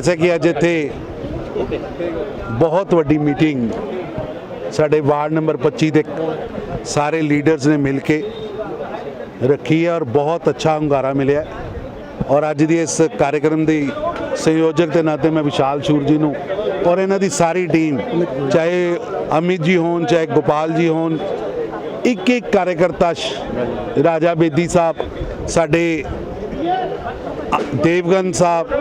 ਐਸਾ ਕਿ ਅੱਜ ਇੱਥੇ ਬਹੁਤ ਵੱਡੀ ਮੀਟਿੰਗ ਸਾਡੇ ਵਾਰਡ ਨੰਬਰ 25 ਦੇ ਸਾਰੇ ਲੀਡਰਸ ਨੇ ਮਿਲ ਕੇ ਰੱਖੀ ਹੈ ਔਰ ਬਹੁਤ ਅੱਛਾ ਹੁੰਗਾਰਾ ਮਿਲਿਆ ਔਰ ਅੱਜ ਦੀ ਇਸ ਕਾਰਜਕ੍ਰਮ ਦੀ ਸੰਯੋਜਕ ਦੇ ਨਾਤੇ ਮੈਂ ਵਿਸ਼ਾਲ ਸ਼ੂਰ ਜੀ ਨੂੰ ਔਰ ਇਹਨਾਂ ਦੀ ਸਾਰੀ ਟੀਮ, ਚਾਹੇ ਅਮਿਤ ਜੀ ਹੋਣ, ਚਾਹੇ ਗੋਪਾਲ ਜੀ ਹੋਣ ਇੱਕ ਇੱਕ ਕਾਰਜਕਰਤਾ ਰਾਜਾ ਬੇਦੀ ਸਾਹਿਬ, ਸਾਡੇ ਅ- ਦੇਵਗਨ ਸਾਹਿਬ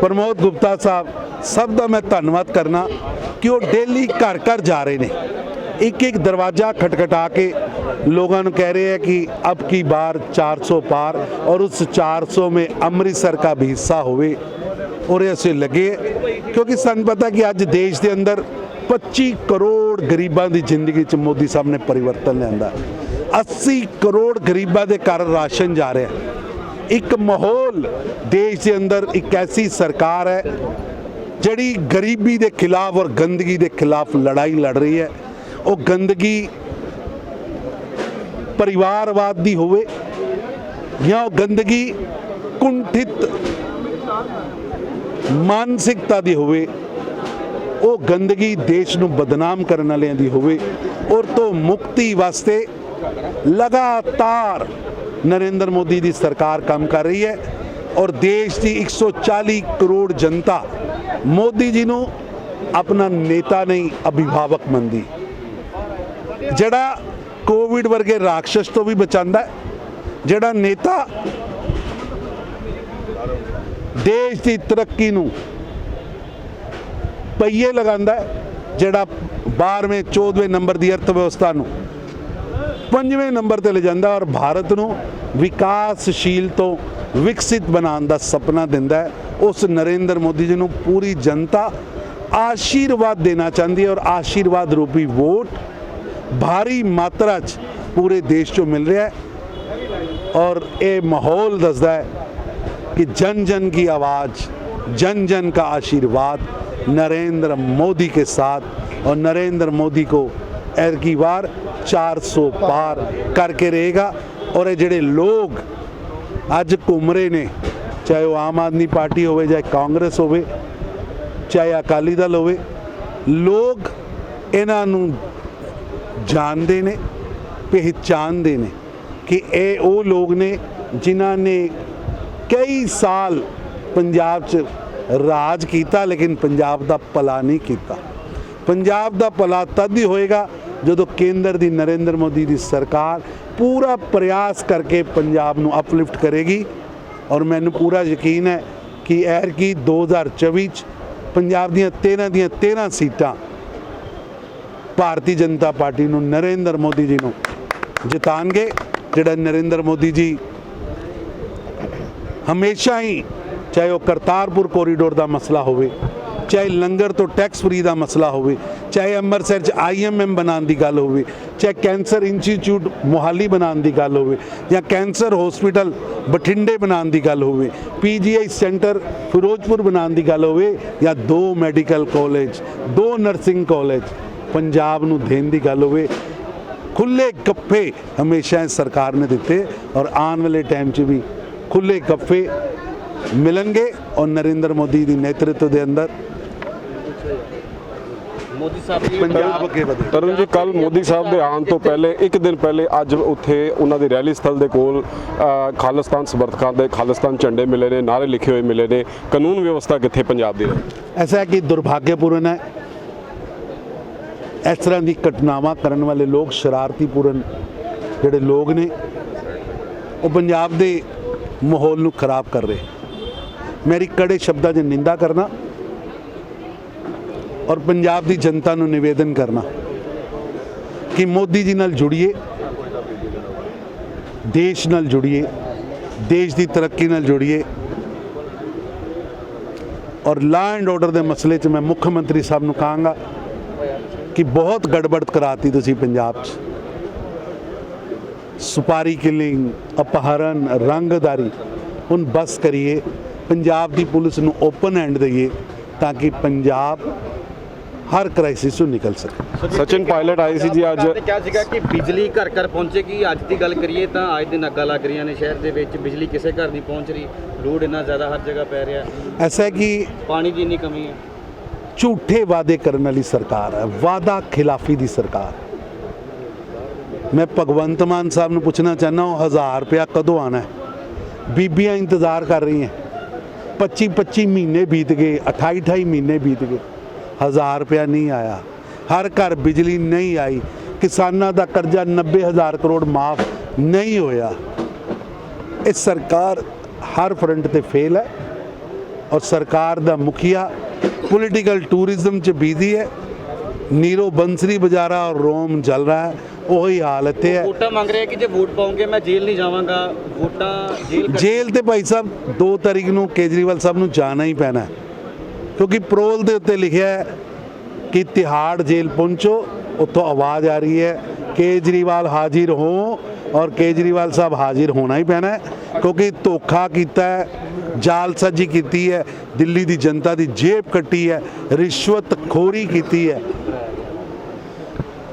ਪ੍ਰਮੋਦ ਗੁਪਤਾ ਸਾਹਿਬ, ਸਭ ਦਾ ਮੈਂ ਧੰਨਵਾਦ ਕਰਨਾ ਕਿ ਉਹ ਡੇਲੀ ਘਰ ਘਰ ਜਾ ਰਹੇ ਨੇ। ਇੱਕ ਇੱਕ ਦਰਵਾਜ਼ਾ ਖਟਖਟਾ ਕੇ ਲੋਕਾਂ ਨੂੰ ਕਹਿ ਰਹੇ ਹੈ ਕਿ ਅਬ ਕੀ ਬਾਰ 400 ਪਾਰ ਔਰ ਉਸ 400 ਮੇ ਅੰਮ੍ਰਿਤਸਰ ਕਾ ਵੀ ਹਿੱਸਾ ਹੋਵੇ। ਔਰ ਐਸੇ ਲੱਗੇ ਕਿਉਂਕਿ ਸਾਨੂੰ ਪਤਾ ਕਿ ਅੱਜ ਦੇਸ਼ ਦੇ ਅੰਦਰ 25 ਕਰੋੜ ਗਰੀਬਾਂ ਦੀ ਜ਼ਿੰਦਗੀ 'ਚ ਮੋਦੀ ਸਾਹਿਬ ਨੇ ਪਰਿਵਰਤਨ ਲਿਆਂਦਾ। 80 ਕਰੋੜ ਗਰੀਬਾਂ ਦੇ ਘਰ ਰਾਸ਼ਨ ਜਾ ਰਿਹਾ। ਇੱਕ ਮਾਹੌਲ ਦੇਸ਼ ਦੇ ਅੰਦਰ ਇੱਕ ਐਸੀ ਸਰਕਾਰ ਹੈ, ਜਿਹੜੀ ਗਰੀਬੀ ਦੇ ਖਿਲਾਫ ਔਰ ਗੰਦਗੀ ਦੇ ਖਿਲਾਫ ਲੜਾਈ ਲੜ ਰਹੀ ਹੈ। ਉਹ ਗੰਦਗੀ ਪਰਿਵਾਰਵਾਦ ਦੀ ਹੋਵੇ ਜਾਂ ਉਹ ਗੰਦਗੀ ਕੁੰਠਿਤ ਮਾਨਸਿਕਤਾ ਦੀ ਹੋਵੇ, ਉਹ ਗੰਦਗੀ ਦੇਸ਼ ਨੂੰ ਬਦਨਾਮ ਕਰਨ ਵਾਲਿਆਂ ਦੀ ਹੋਵੇ, ਔਰ ਤੋਂ ਮੁਕਤੀ ਵਾਸਤੇ ਲਗਾਤਾਰ ਨਰਿੰਦਰ ਮੋਦੀ ਦੀ ਸਰਕਾਰ ਕੰਮ ਕਰ ਰਹੀ ਹੈ ਔਰ ਦੇਸ਼ ਦੀ 140 ਕਰੋੜ ਜਨਤਾ ਮੋਦੀ ਜੀ ਨੂੰ ਆਪਣਾ ਨੇਤਾ ਨਹੀਂ, ਅਭਿਭਾਵਕ ਮੰਨਦੀ। ਜਿਹੜਾ ਕੋਵਿਡ ਵਰਗੇ ਰਾਖਸ਼ ਤੋਂ ਵੀ ਬਚਾਉਂਦਾ ਜਿਹੜਾ ਨੇਤਾ ਦੇਸ਼ ਦੀ ਤਰੱਕੀ ਨੂੰ ਪਈਏ ਲਗਾਉਂਦਾ ਜਿਹੜਾ 12ਵੇਂ 14ਵੇਂ ਨੰਬਰ ਦੀ ਅਰਥ ਵਿਵਸਥਾ ਨੂੰ ਪੰਜਵੇਂ ਨੰਬਰ ਤੇ ਲੈ ਜਾਂਦਾ ਔਰ ਭਾਰਤ ਨੂੰ ਵਿਕਾਸਸ਼ੀਲ ਤੋਂ ਵਿਕਸਿਤ ਬਣਾਉਣ ਦਾ ਸੁਪਨਾ ਦਿੰਦਾ ਹੈ ਉਸ ਨਰਿੰਦਰ ਮੋਦੀ ਜੀ ਨੂੰ ਪੂਰੀ ਜਨਤਾ ਆਸ਼ੀਰਵਾਦ ਦੇਣਾ ਚਾਹੁੰਦੀ ਹੈ ਔਰ ਆਸ਼ੀਰਵਾਦ ਰੂਪੀ ਵੋਟ ਭਾਰੀ ਮਾਤਰਾ 'ਚ ਪੂਰੇ ਦੇਸ਼ 'ਚੋਂ ਮਿਲ ਰਿਹਾ ਹੈ और ये माहौल दसदा है कि जन जन की आवाज़ जन जन का आशीर्वाद नरेंद्र मोदी के साथ और नरेंद्र मोदी को एर की बार 400 ਪਾਰ ਕਰਕੇ ਰਹੇਗਾ। ਔਰ ਇਹ ਜਿਹੜੇ ਲੋਕ ਅੱਜ ਘੁੰਮ ਰਹੇ ਨੇ, ਚਾਹੇ ਉਹ ਆਮ ਆਦਮੀ ਪਾਰਟੀ ਹੋਵੇ ਜਾਂ ਕਾਂਗਰਸ ਹੋਵੇ, ਚਾਹੇ ਅਕਾਲੀ ਦਲ ਹੋਵੇ, ਲੋਕ ਇਹਨਾਂ ਨੂੰ ਜਾਣਦੇ ਨੇ ਪਹਿਚਾਨਦੇ ਨੇ ਕਿ ਇਹ ਉਹ ਲੋਕ ਨੇ ਜਿਨ੍ਹਾਂ ਨੇ ਕਈ ਸਾਲ ਪੰਜਾਬ 'ਚ ਰਾਜ ਕੀਤਾ, ਲੇਕਿਨ ਪੰਜਾਬ ਦਾ ਭਲਾ ਨਹੀਂ ਕੀਤਾ। ਪੰਜਾਬ ਦਾ ਭਲਾ ਤਦ ਹੀ ਹੋਏਗਾ ਜਦੋਂ ਕੇਂਦਰ ਦੀ ਨਰਿੰਦਰ ਮੋਦੀ ਦੀ ਸਰਕਾਰ ਪੂਰਾ ਪ੍ਰਯਾਸ ਕਰਕੇ ਪੰਜਾਬ ਨੂੰ ਅਪਲਿਫਟ ਕਰੇਗੀ, ਔਰ ਮੈਨੂੰ ਪੂਰਾ ਯਕੀਨ ਹੈ ਕਿ ਐਰ ਕੀ 2024 ਚ ਪੰਜਾਬ ਦੀਆਂ 13 ਦੀਆਂ 13 ਸੀਟਾਂ ਭਾਰਤੀ ਜਨਤਾ ਪਾਰਟੀ ਨੂੰ ਨਰਿੰਦਰ ਮੋਦੀ ਜੀ ਨੂੰ ਜਿਤਾਣਗੇ, ਜਿਹੜਾ ਨਰਿੰਦਰ ਮੋਦੀ ਜੀ ਹਮੇਸ਼ਾ ਹੀ ਚਾਹੇ ਉਹ ਕਰਤਾਰਪੁਰ ਕੋਰੀਡੋਰ ਦਾ ਮਸਲਾ ਹੋਵੇ, ਚਾਹੇ ਲੰਗਰ ਤੋਂ ਟੈਕਸ ਫਰੀ ਦਾ ਮਸਲਾ ਹੋਵੇ ਚਾਹੇ ਅੰਮ੍ਰਿਤਸਰ 'ਚ ਆਈਐਮਐਮ ਬਣਾਉਣ ਦੀ ਗੱਲ ਹੋਵੇ, ਚਾਹੇ ਕੈਂਸਰ ਇੰਸਟੀਚਿਊਟ ਮੋਹਾਲੀ ਬਣਾਉਣ ਦੀ ਗੱਲ ਹੋਵੇ ਜਾਂ ਕੈਂਸਰ ਹਸਪੀਟਲ ਬਠਿੰਡੇ ਬਣਾਉਣ ਦੀ ਗੱਲ ਹੋਵੇ ਪੀਜੀਆਈ ਸੈਂਟਰ ਫਿਰੋਜ਼ਪੁਰ ਬਣਾਉਣ ਦੀ ਗੱਲ ਹੋਵੇ ਜਾਂ ਦੋ ਮੈਡੀਕਲ ਕਾਲਜ ਦੋ ਨਰਸਿੰਗ ਕਾਲਜ ਪੰਜਾਬ ਨੂੰ ਦੇਣ ਦੀ ਗੱਲ ਹੋਵੇ ਖੁੱਲੇ ਗੱਫੇ ਹਮੇਸ਼ਾ ਸਰਕਾਰ ਨੇ ਦਿੱਤੇ ਔਰ ਆਉਣ ਵਾਲੇ ਟਾਈਮ 'ਚ ਵੀ ਖੁੱਲੇ ਗੱਫੇ ਮਿਲਣਗੇ ਔਰ ਨਰਿੰਦਰ ਮੋਦੀ ਦੀ ਨੇਤਰਤਵ ਦੇ ਅੰਦਰ ਮੋਦੀ ਸਾਹਿਬ ਦੀ ਪੰਜਾਬ ਅੱਗੇ ਵਧੇ। ਤਰੁਣ ਜੀ ਕੱਲ ਮੋਦੀ ਸਾਹਿਬ ਦੇ ਆਉਣ ਤੋਂ ਪਹਿਲੇ ਇੱਕ ਦਿਨ ਪਹਿਲੇ ਅੱਜ ਉੱਥੇ ਉਹਨਾਂ ਦੀ ਰੈਲੀ ਸਥਲ ਦੇ ਕੋਲ ਖਾਲਿਸਤਾਨ ਸਮਰਥਕਾਂ ਦੇ ਖਾਲਿਸਤਾਨ ਝੰਡੇ ਮਿਲੇ ਨੇ ਨਾਰੇ ਲਿਖੇ ਹੋਏ ਮਿਲੇ ਨੇ। ਕਾਨੂੰਨ ਵਿਵਸਥਾ ਕਿੱਥੇ ਪੰਜਾਬ ਦੀ ਹੈ ਐਸਾ ਹੈ ਕਿ ਦੁਰਭਾਗਯਪੂਰਨ ਹੈ। ਇਸ ਤਰ੍ਹਾਂ ਦੀ ਘਟਨਾਵਾਂ ਕਰਨ ਵਾਲੇ ਲੋਕ ਸ਼ਰਾਰਤੀਪੂਰਨ ਜਿਹੜੇ ਲੋਕ ਨੇ ਉਹ ਪੰਜਾਬ ਦੇ ਮਾਹੌਲ ਨੂੰ ਖਰਾਬ ਕਰ ਰਹੇ। ਮੇਰੀ ਕੜੇ ਸ਼ਬਦਾਂ 'ਚ ਨਿੰਦਾ ਕਰਨਾ ਔਰ ਪੰਜਾਬ ਦੀ ਜਨਤਾ ਨੂੰ ਨਿਵੇਦਨ ਕਰਨਾ ਕਿ ਮੋਦੀ ਜੀ ਨਾਲ ਜੁੜੀਏ, ਦੇਸ਼ ਨਾਲ ਜੁੜੀਏ, ਦੇਸ਼ ਦੀ ਤਰੱਕੀ ਨਾਲ ਜੁੜੀਏ। ਔਰ ਲਾ ਐਂਡ ਆਰਡਰ ਦੇ ਮਸਲੇ 'ਚ ਮੈਂ ਮੁੱਖ ਮੰਤਰੀ ਸਾਹਿਬ ਨੂੰ ਕਹਾਂਗਾ ਕਿ ਬਹੁਤ ਗੜਬੜ ਕਰਾਤੀ ਤੁਸੀਂ ਪੰਜਾਬ 'ਚ। ਸੁਪਾਰੀ ਕਿਲਿੰਗ, ਅਪਹਰਨ, ਰੰਗਦਾਰੀ, ਹੁਣ ਬਸ ਕਰੀਏ, ਪੰਜਾਬ ਦੀ ਪੁਲਿਸ ਨੂੰ ਓਪਨ ਹੈਂਡ ਦਈਏ ਤਾਂ ਕਿ ਪੰਜਾਬ ਹਰ ਕ੍ਰਾਈਸਿਸ ਤੋਂ ਨਿਕਲ ਸਕੇ। ਸਚਿਨ ਪਾਇਲਟ ਆਏ ਸੀ ਜੀ ਅੱਜ। ਕਿਹਾ ਸੀਗਾ ਕਿ ਬਿਜਲੀ ਘਰ ਘਰ ਪਹੁੰਚੇਗੀ ਅੱਜ ਦੀ ਗੱਲ ਕਰੀਏ ਤਾਂ ਅੱਜ ਦਿਨ ਅੱਗਾਂ ਲੱਗ ਰਹੀਆਂ ਨੇ ਸ਼ਹਿਰ ਦੇ ਵਿੱਚ। ਬਿਜਲੀ ਕਿਸੇ ਘਰ ਨਹੀਂ ਪਹੁੰਚ ਰਹੀ ਲੋਡ ਇੰਨਾ ਜ਼ਿਆਦਾ ਹਰ ਜਗ੍ਹਾ ਪੈ ਰਿਹਾ। ਐਸਾ ਹੈ ਕਿ ਪਾਣੀ ਦੀ ਇੰਨੀ ਕਮੀ ਹੈ। ਝੂਠੇ ਵਾਅਦੇ ਕਰਨ ਵਾਲੀ ਸਰਕਾਰ ਹੈ। ਵਾਅਦਾ ਖਿਲਾਫੀ ਦੀ ਸਰਕਾਰ ਮੈਂ ਭਗਵੰਤ ਮਾਨ ਸਾਹਿਬ ਨੂੰ ਪੁੱਛਣਾ ਚਾਹੁੰਦਾ ਹਾਂ 1000 ਰੁਪਇਆ ਕਦੋਂ ਆਣਾ ਹੈ? ਬੀਬੀਆਂ ਇੰਤਜ਼ਾਰ ਕਰ ਰਹੀਆਂ। 25 25 ਮਹੀਨੇ ਬੀਤ ਗਏ 28 28 ਮਹੀਨੇ ਬੀਤ ਗਏ। 1000 ਰੁਪਇਆ ਨਹੀਂ ਆਇਆ। ਹਰ ਘਰ ਬਿਜਲੀ ਨਹੀਂ ਆਈ। ਕਿਸਾਨਾਂ ਦਾ ਕਰਜ਼ਾ 90000 ਕਰੋੜ ਮਾਫ ਨਹੀਂ ਹੋਇਆ। ਇਹ ਸਰਕਾਰ ਹਰ ਫਰੰਟ ਤੇ ਫੇਲ ਹੈ ਔਰ ਸਰਕਾਰ ਦਾ ਮੁਖੀਆ ਪੋਲੀਟੀਕਲ ਟੂਰਿਜ਼ਮ ਚ ਬੀਜ਼ੀ ਹੈ। ਨੀਰੋ ਬੰਸਰੀ ਬਜਾਰਾ ਔਰ ਰੋਮ ਜਲ ਰਹਾ ਹੈ। ਉਹੀ ਹਾਲ ਇੱਥੇ ਹੈ। ਵੋਟਾਂ ਮੰਗ ਰਹੇ ਕਿ ਜੇ ਵੋਟ ਪਾਉਂਗੇ ਮੈਂ ਜੇਲ੍ਹ ਨਹੀਂ ਜਾਵਾਂਗਾ। ਵੋਟਾਂ ਜੇਲ੍ਹ ਤੇ ਭਾਈ ਸਾਹਿਬ 2 ਤਾਰੀਖ ਨੂੰ ਕੇਜਰੀਵਾਲ ਸਾਹਿਬ ਨੂੰ ਜਾਣਾ ਹੀ ਪੈਣਾ ਹੈ। ਕਿਉਂਕਿ ਪ੍ਰੋਲ ਦੇ ਉੱਤੇ ਲਿਖਿਆ ਹੈ ਕਿ ਤਿਹਾੜ ਜੇਲ੍ਹ ਪਹੁੰਚੋ ਉੱਥੋਂ ਆਵਾਜ਼ ਆ ਰਹੀ ਹੈ ਕੇਜਰੀਵਾਲ ਹਾਜ਼ਰ ਹੋ ਔਰ ਕੇਜਰੀਵਾਲ ਸਾਹਿਬ ਹਾਜ਼ਰ ਹੋਣਾ ਹੀ ਪੈਣਾ ਹੈ ਕਿਉਂਕਿ ਧੋਖਾ ਕੀਤਾ ਹੈ ਜਾਲਸਾਜ਼ੀ ਕੀਤੀ ਹੈ ਦਿੱਲੀ ਦੀ ਜਨਤਾ ਦੀ ਜੇਬ ਕੱਟੀ ਹੈ ਰਿਸ਼ਵਤ ਖੋਰੀ ਕੀਤੀ ਹੈ।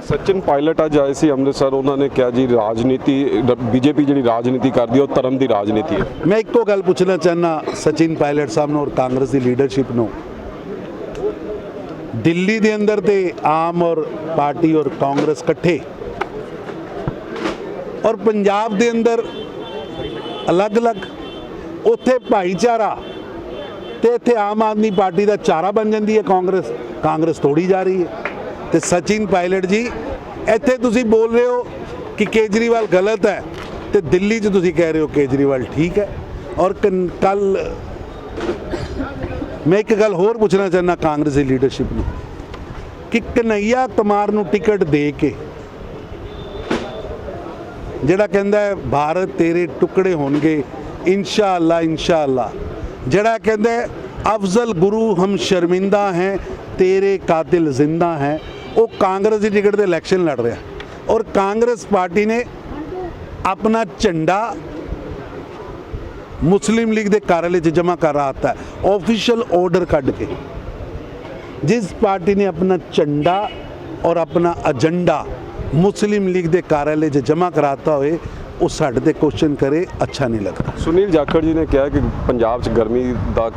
ਸਚਿਨ ਪਾਇਲਟ ਅੱਜ ਆਏ ਸੀ ਅੰਮ੍ਰਿਤਸਰ ਉਹਨਾਂ ਨੇ ਕਿਹਾ ਜੀ ਰਾਜਨੀਤੀ ਬੀਜੇਪੀ ਜਿਹੜੀ ਰਾਜਨੀਤੀ ਕਰਦੀ ਹੈ ਉਹ ਧਰਮ ਦੀ ਰਾਜਨੀਤੀ ਹੈ। ਮੈਂ ਇੱਕੋ ਗੱਲ ਪੁੱਛਣਾ ਚਾਹਨਾ ਸਚਿਨ ਪਾਇਲਟ ਸਾਹਿਬ ਨੂੰ ਔਰ ਕਾਂਗਰਸ ਦੀ ਲੀਡਰਸ਼ਿਪ ਨੂੰ ਦਿੱਲੀ ਦੇ ਅੰਦਰ ਤੇ ਆਮ ਔਰ ਪਾਰਟੀ ਔਰ ਕਾਂਗਰਸ ਇਕੱਠੇ। ਔਰ ਪੰਜਾਬ ਦੇ ਅੰਦਰ ਅਲੱਗ-ਅਲੱਗ। ਉੱਥੇ ਭਾਈਚਾਰਾ ਤੇ ਇੱਥੇ ਆਮ ਆਦਮੀ ਪਾਰਟੀ ਦਾ ਚਾਰਾ ਬਣ ਜਾਂਦੀ ਹੈ ਕਾਂਗਰਸ। ਕਾਂਗਰਸ ਤੋੜੀ ਜਾ ਰਹੀ ਹੈ। ਤੇ ਸਚਿਨ ਪਾਇਲਟ ਜੀ, ਇੱਥੇ ਤੁਸੀਂ ਬੋਲ ਰਹੇ ਹੋ ਕਿ ਕੇਜਰੀਵਾਲ ਗਲਤ ਹੈ ਤੇ ਦਿੱਲੀ 'ਚ ਤੁਸੀਂ ਕਹਿ ਰਹੇ ਹੋ ਕੇਜਰੀਵਾਲ ਠੀਕ ਹੈ। ਔਰ ਕੱਲ ਮੈਂ ਇੱਕ ਗੱਲ ਹੋਰ ਪੁੱਛਣਾ ਚਾਹੁੰਦਾ ਕਾਂਗਰਸ ਦੀ ਲੀਡਰਸ਼ਿਪ ਨੂੰ ਕਿ ਕਨਈਆ ਕੁਮਾਰ ਨੂੰ ਟਿਕਟ ਦੇ ਕੇ ਜਿਹੜਾ ਕਹਿੰਦਾ ਹੈ, ਭਾਰਤ ਤੇਰੇ ਟੁਕੜੇ ਹੋਣਗੇ ਇਨਸ਼ਾ ਅੱਲਾ ਇਨਸ਼ਾ ਅੱਲਾ ਜਿਹੜਾ ਕਹਿੰਦਾ ਹੈ, ਅਫਜ਼ਲ ਗੁਰੂ ਹਮ ਸ਼ਰਮਿੰਦਾ ਹੈ, ਤੇਰੇ ਕਾਤਿਲ ਜ਼ਿੰਦਾ ਹੈ। ਉਹ ਕਾਂਗਰਸ ਦੀ ਟਿਕਟ ਤੇ ਇਲੈਕਸ਼ਨ ਲੜ ਰਿਹਾ। ਔਰ ਕਾਂਗਰਸ ਪਾਰਟੀ ਨੇ ਆਪਣਾ ਝੰਡਾ ਮੁਸਲਿਮ ਲੀਗ ਦੇ ਕਾਰਜਾਲੇ 'ਚ ਜਮ੍ਹਾਂ ਕਰ ਰਹਾ ਹੈ। ਆਫੀਸ਼ੀਅਲ ਆਰਡਰ ਕੱਢ ਕੇ ਜਿਸ ਪਾਰਟੀ ਨੇ ਆਪਣਾ ਝੰਡਾ ਔਰ ਆਪਣਾ ਏਜੰਡਾ ਮੁਸਲਿਮ ਲੀਗ ਦੇ ਕਾਰਜਾਲੇ 'ਚ ਜਮ੍ਹਾਂ ਕਰਾਤਾ ਹੋਏ ਉਹ ਸਾਡੇ ਤੇ ਕੁਐਸਚਨ ਕਰੇ ਅੱਛਾ ਨਹੀਂ ਲੱਗਦਾ। ਸੁਨੀਲ ਜਾਖੜ ਜੀ ਨੇ ਕਿਹਾ ਕਿ ਪੰਜਾਬ 'ਚ ਗਰਮੀ ਦਾ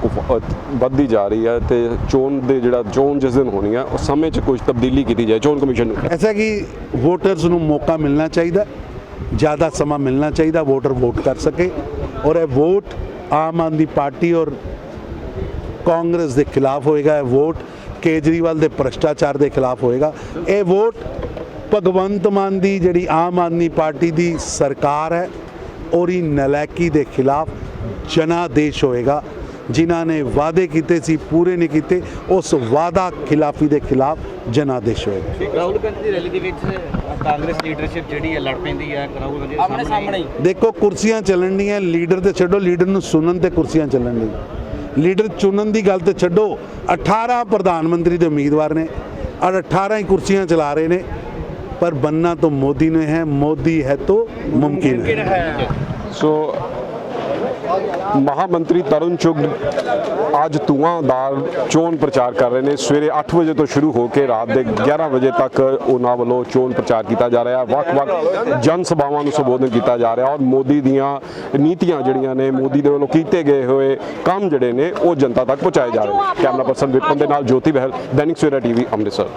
ਵੱਧਦੀ ਜਾ ਰਹੀ ਹੈ ਤੇ ਚੋਣ ਦੇ ਜਿਹੜਾ ਚੋਣ ਜਿਸ ਦਿਨ ਹੋਣੀ ਹੈ ਉਹ ਸਮੇਂ 'ਚ ਕੁਝ ਤਬਦੀਲੀ ਕੀਤੀ ਜਾਏ ਚੋਣ ਕਮਿਸ਼ਨ ਨੂੰ। ਐਸਾ ਕਿ ਵੋਟਰਸ ਨੂੰ ਮੌਕਾ ਮਿਲਣਾ ਚਾਹੀਦਾ। ਜ਼ਿਆਦਾ ਸਮਾਂ ਮਿਲਣਾ ਚਾਹੀਦਾ ਵੋਟਰ ਵੋਟ ਕਰ ਸਕੇ ਔਰ ਇਹ ਵੋਟ ਆਮ ਆਦਮੀ ਪਾਰਟੀ ਔਰ ਕਾਂਗਰਸ ਦੇ ਖਿਲਾਫ ਹੋਏਗਾ ਇਹ ਵੋਟ ਕੇਜਰੀਵਾਲ ਦੇ ਭ੍ਰਸ਼ਟਾਚਾਰ ਦੇ ਖਿਲਾਫ ਹੋਏਗਾ ਇਹ ਵੋਟ ਭਗਵੰਤ ਮਾਨ ਦੀ ਜਿਹੜੀ ਆਮ ਆਦਮੀ ਪਾਰਟੀ ਦੀ ਸਰਕਾਰ ਹੈ ਔਰੀ ਨਲਾਇਕੀ ਦੇ ਖਿਲਾਫ ਜਨਾਦੇਸ਼ ਹੋਏਗਾ ਜਿਨ੍ਹਾਂ ਨੇ ਵਾਅਦੇ ਕੀਤੇ ਸੀ ਪੂਰੇ ਨਹੀਂ ਕੀਤੇ ਉਸ ਵਾਅਦਾ ਖਿਲਾਫੀ ਦੇ ਖਿਲਾਫ ਜਨਾਦੇਸ਼ ਹੋਏਗਾ ਰਾਹੁਲ ਗਾਂਧੀ ਦੀ ਰੈਲੀ ਦੇ ਵਿੱਚ ਕਾਂਗਰਸ ਲੀਡਰਸ਼ਿਪ ਜਿਹੜੀ ਹੈ ਲੜ ਪੈਂਦੀ ਹੈ ਕਰਾਊ ਰੰਜੇ ਸਾਹਮਣੇ ਸਾਹਮਣੇ ਦੇਖੋ ਕੁਰਸੀਆਂ ਚੱਲਣੀਆਂ ਲੀਡਰ ਤੇ ਛੱਡੋ ਲੀਡਰ ਨੂੰ ਸੁਣਨ ਤੇ ਕੁਰਸੀਆਂ ਚੱਲਣ ਦੀ। ਲੀਡਰ ਚੁਣਨ ਦੀ ਗੱਲ ਤੇ ਛੱਡੋ 18 ਪ੍ਰਧਾਨ ਮੰਤਰੀ ਦੇ ਉਮੀਦਵਾਰ ਨੇ ਔਰ 18 ਹੀ ਕੁਰਸੀਆਂ ਚਲਾ ਰਹੇ ਨੇ। ਪਰ ਬੰਨਾ ਤੋਂ ਮੋਦੀ ਨੇ ਹੈ ਮੋਦੀ ਹੈ ਤੋਂ ਮੁਮਕਿਨ ਹੈ। ਸੋ ਮਹਾਮੰਤਰੀ ਤਰੁਣ ਚੁਗ ਅੱਜ ਧੂਆਂਦਾਰ ਚੋਣ ਪ੍ਰਚਾਰ ਕਰ ਰਹੇ ਨੇ ਸਵੇਰੇ 8 ਵਜੇ ਤੋਂ ਸ਼ੁਰੂ ਹੋ ਕੇ ਰਾਤ ਦੇ 11 ਵਜੇ ਤੱਕ ਉਹਨਾਂ ਵੱਲੋਂ ਚੋਣ ਪ੍ਰਚਾਰ ਕੀਤਾ ਜਾ ਰਿਹਾ ਹੈ ਵੱਖ-ਵੱਖ ਜਨ ਸਭਾਵਾਂ ਨੂੰ ਸੰਬੋਧਨ ਕੀਤਾ ਜਾ ਰਿਹਾ ਔਰ ਮੋਦੀ ਦੀਆਂ ਨੀਤੀਆਂ ਜਿਹੜੀਆਂ ਨੇ ਮੋਦੀ ਦੇ ਵੱਲੋਂ ਕੀਤੇ ਗਏ ਹੋਏ ਕੰਮ ਜਿਹੜੇ ਨੇ ਉਹ ਜਨਤਾ ਤੱਕ ਪਹੁੰਚਾਏ ਜਾ ਰਹੇ ਨੇ ਕੈਮਰਾ ਪਰਸਨ ਵਿਪਨ ਦੇ ਨਾਲ ਜੋਤੀ ਬਹਿਲ ਦੈਨਿਕ ਸਵੇਰਾ ਟੀਵੀ ਅੰਮ੍ਰਿਤਸਰ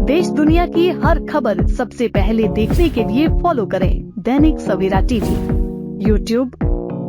देश दुनिया की हर खबर सबसे पहले देखने के लिए फॉलो करें दैनिक सवेरा टीवी यूट्यूब